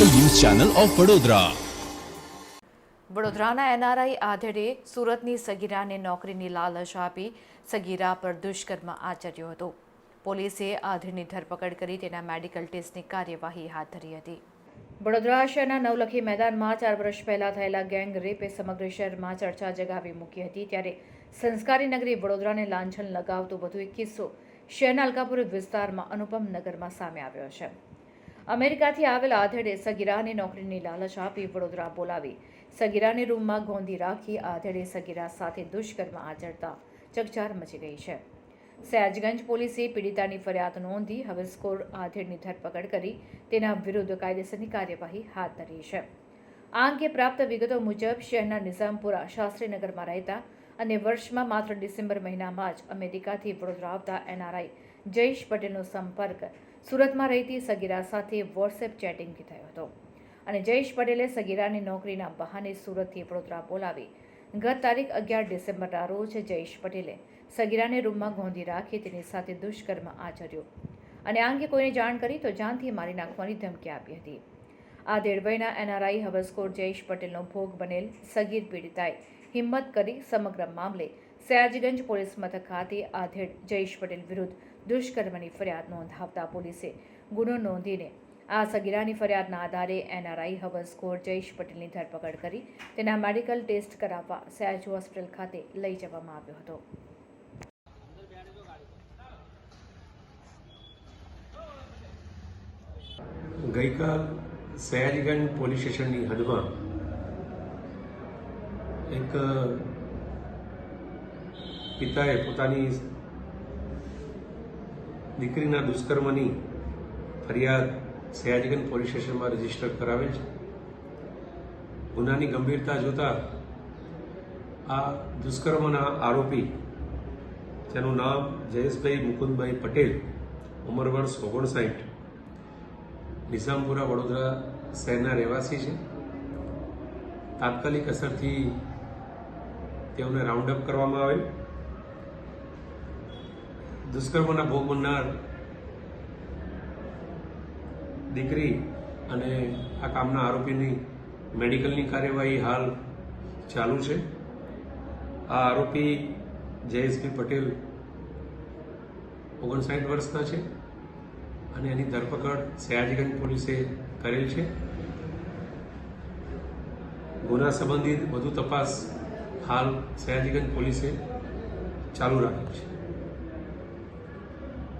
Channel of Vadodara. વડોદરાના NRI આધેડે સુરતની સગીરાને નોકરીની લાલચ આપી સગીરા પર દુષ્કર્મ આચર્યો હતો. પોલીસે આધેડની ધરપકડ કરી તેના મેડિકલ ટેસ્ટની કાર્યવાહી હાથ ધરી હતી. વડોદરા શહેરના નવલખી મેદાનમાં ચાર વર્ષ પહેલાં થયેલા ગેંગ રેપે સમગ્ર શહેરમાં ચર્ચા જગાવી મૂકી હતી. ત્યારે સંસ્કારી નગરી વડોદરાને લાંછન લગાવતો વધુ એક કિસ્સો શહેરના અલકાપુર વિસ્તારમાં અનુપમ નગરમાં સામે આવ્યો છે. અમેરિકાથી આવેલા આધેડે સગીરાને નોકરીની લાલચ આપી વડોદરા બોલાવી. સગીરાને રૂમમાં ગોંધી રાખી આધેડે સગીરા સાથે દુષ્કર્મ આચરતા ચકચાર મચી ગઈ છે. સયાજગંજ પોલીસે પીડિતાની ફરિયાદ નોંધી હવે સ્કોર આધેડની ધરપકડ કરી તેના વિરુદ્ધ કાયદેસરની કાર્યવાહી હાથ ધરી છે. આ અંગે પ્રાપ્ત વિગતો મુજબ શહેરના નિઝામપુરા શાસ્ત્રીનગરમાં રહેતા અને વર્ષમાં માત્ર ડિસેમ્બર મહિનામાં જ અમેરિકાથી વડોદરા આવતા એનઆરઆઈ જયેશ પટેલનો સંપર્ક સુરતમાં રહેતી સગીરા સાથે વોટ્સએપ ચેટિંગથી થયો હતો. અને જયેશ પટેલે સગીરાની નોકરીના બહાને સુરતથી વડોદરા બોલાવી. ગત તારીખ અગિયાર ડિસેમ્બરના રોજ જયેશ પટેલે સગીરાને રૂમમાં ગોંધી રાખી તેની સાથે દુષ્કર્મ આચર્યો. અને આ અંગે કોઈને જાણ કરી તો જાનથી મારી નાખવાની ધમકી આપી હતી. આ દેડભાઈના એનઆરઆઈ હવસકોર જયેશ પટેલનો ભોગ બનેલ સગીર પીડિતાએ હિંમત કરી સમગ્ર મામલે સયાજગંજ પોલીસ મથક ખાતે આધેડ જયેશ પટેલ વિરુદ્ધ દુષ્કર્મની ફરિયાદ નોંધાવતા પોલીસે ગુનો નોંધીને આ સગીરાની ફરિયાદના આધારે એનઆરઆઈ હવસખોર જયેશ પટેલની ધરપકડ કરી તેના મેડિકલ ટેસ્ટ કરાવવા સયાજ હોસ્પિટલ ખાતે લઈ જવામાં આવ્યો હતો. ગઈકાલ સયાજીગંજ પોલીસ સ્ટેશનની હદમાં એક પિતાએ પોતાની દીકરીના દુષ્કર્મની ફરિયાદ સયાજગંજ પોલીસ સ્ટેશનમાં રજિસ્ટર કરાવેલ છે. ગુનાની ગંભીરતા જોતા આ દુષ્કર્મના આરોપી, જેનું નામ જયેશભાઈ મુકુંદભાઈ પટેલ, ઉંમર વર્ષ ઓગણસાઠ, નિઝામપુરા વડોદરા શહેરના રહેવાસી છે. તાત્કાલિક અસરથી તેઓને રાઉન્ડ અપ કરવામાં આવેલ દુષ્કર્મના ભોગ બનનાર દીકરી અને આ કામના આરોપીની મેડિકલની કાર્યવાહી હાલ ચાલુ છે. આ આરોપી જયેશભાઈ પટેલ ઓગણસાઠ વર્ષના છે અને એની ધરપકડ સયાજીગંજ પોલીસે કરેલ છે. ગુના સંબંધિત વધુ તપાસ હાલ સયાજીગંજ પોલીસે ચાલુ રાખેલ છે.